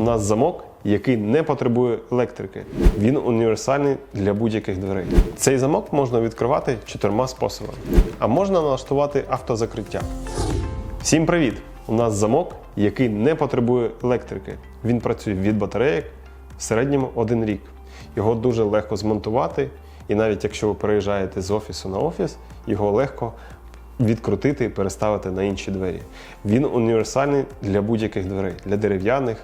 У нас замок, який не потребує електрики. Він універсальний для будь-яких дверей. Цей замок можна відкривати чотирма способами, а можна налаштувати автозакриття. Всім привіт! У нас замок, який не потребує електрики. Він працює від батареїк в середньому один рік. Його дуже легко змонтувати, і навіть якщо ви переїжджаєте з офісу на офіс, його легко відкрутити і переставити на інші двері. Він універсальний для будь-яких дверей, для дерев'яних,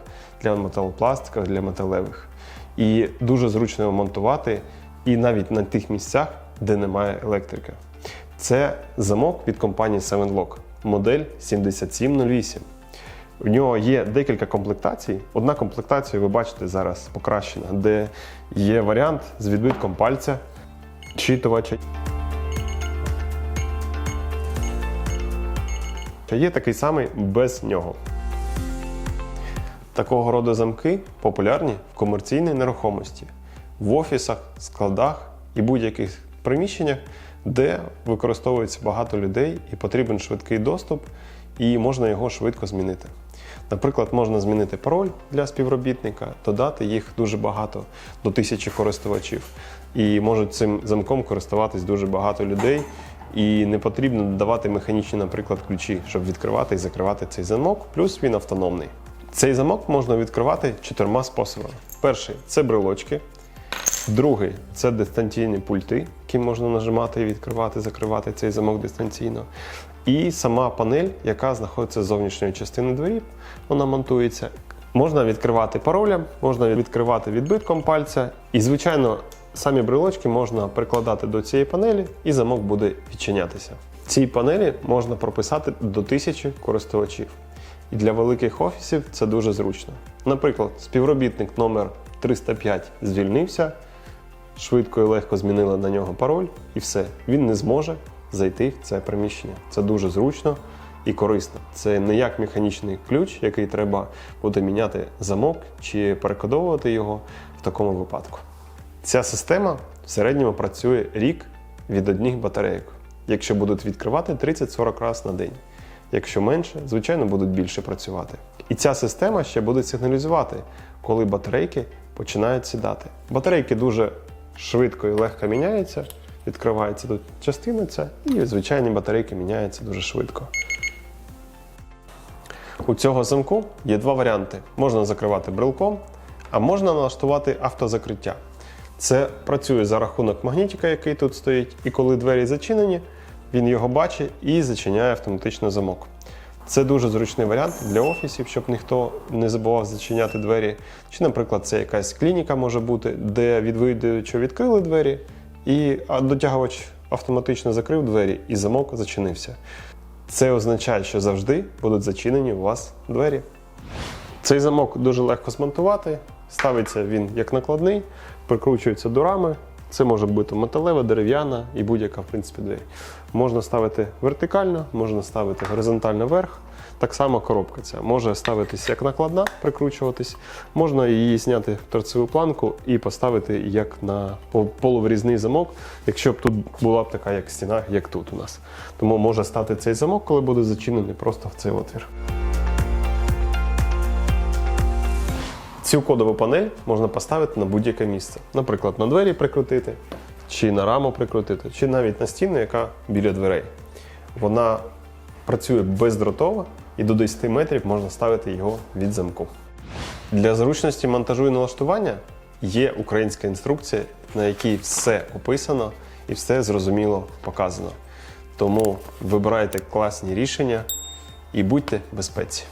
для металопластика, для металевих. І дуже зручно його монтувати, і навіть на тих місцях, де немає електрики. Це замок від компанії 7Lock, модель 7708. У нього є декілька комплектацій. Одна комплектація, ви бачите, зараз покращена, де є варіант з відбитком пальця, читувача. Є такий самий без нього. Такого роду замки популярні в комерційній нерухомості, в офісах, складах і будь-яких приміщеннях, де використовується багато людей і потрібен швидкий доступ, і можна його швидко змінити. Наприклад, можна змінити пароль для співробітника, додати їх дуже багато до тисячі користувачів. І можуть цим замком користуватись дуже багато людей. І не потрібно додавати механічні, наприклад, ключі, щоб відкривати і закривати цей замок, плюс він автономний. Цей замок можна відкривати чотирма способами. Перший це брелочки. Другий це дистанційні пульти, які можна нажимати і відкривати, закривати цей замок дистанційно. І сама панель, яка знаходиться з зовнішньої частини двері, вона монтується. Можна відкривати паролем, можна відкривати відбитком пальця. І, звичайно, самі брелочки можна прикладати до цієї панелі, і замок буде відчинятися. Цій панелі можна прописати до тисячі користувачів. І для великих офісів це дуже зручно. Наприклад, співробітник номер 305 звільнився, швидко і легко змінили на нього пароль, і все. Він не зможе зайти в це приміщення. Це дуже зручно і корисно. Це не як механічний ключ, який треба буде міняти замок чи перекодовувати його в такому випадку. Ця система в середньому працює рік від одних батарейок, якщо будуть відкривати 30-40 разів на день. Якщо менше, звичайно, будуть більше працювати. І ця система ще буде сигналізувати, коли батарейки починають сідати. Батарейки дуже швидко і легко міняються, відкривається тут частина ця, і звичайні батарейки міняються дуже швидко. У цього замку є два варіанти: можна закривати брелком, а можна налаштувати автозакриття. Це працює за рахунок магнітика, який тут стоїть, і коли двері зачинені, він його бачить і зачиняє автоматично замок. Це дуже зручний варіант для офісів, щоб ніхто не забував зачиняти двері. Чи, наприклад, це якась клініка може бути, де відвідувачу відкрили двері, і дотягувач автоматично закрив двері, і замок зачинився. Це означає, що завжди будуть зачинені у вас двері. Цей замок дуже легко змонтувати. Ставиться він як накладний, прикручується до рами. Це може бути металева, дерев'яна і будь-яка в принципі двері. Можна ставити вертикально, можна ставити горизонтально вверх. Так само коробка ця може ставитись як накладна, прикручуватись, можна її зняти в торцеву планку і поставити як на полуврізний замок, якщо б тут була б така як стіна, як тут у нас. Тому може стати цей замок, коли буде зачинений просто в цей отвір. Цю кодову панель можна поставити на будь-яке місце. Наприклад, на двері прикрутити, чи на раму прикрутити, чи навіть на стіну, яка біля дверей. Вона працює бездротово і до 10 метрів можна ставити його від замку. Для зручності монтажу і налаштування є українська інструкція, на якій все описано і все зрозуміло показано. Тому вибирайте класні рішення і будьте безпеці.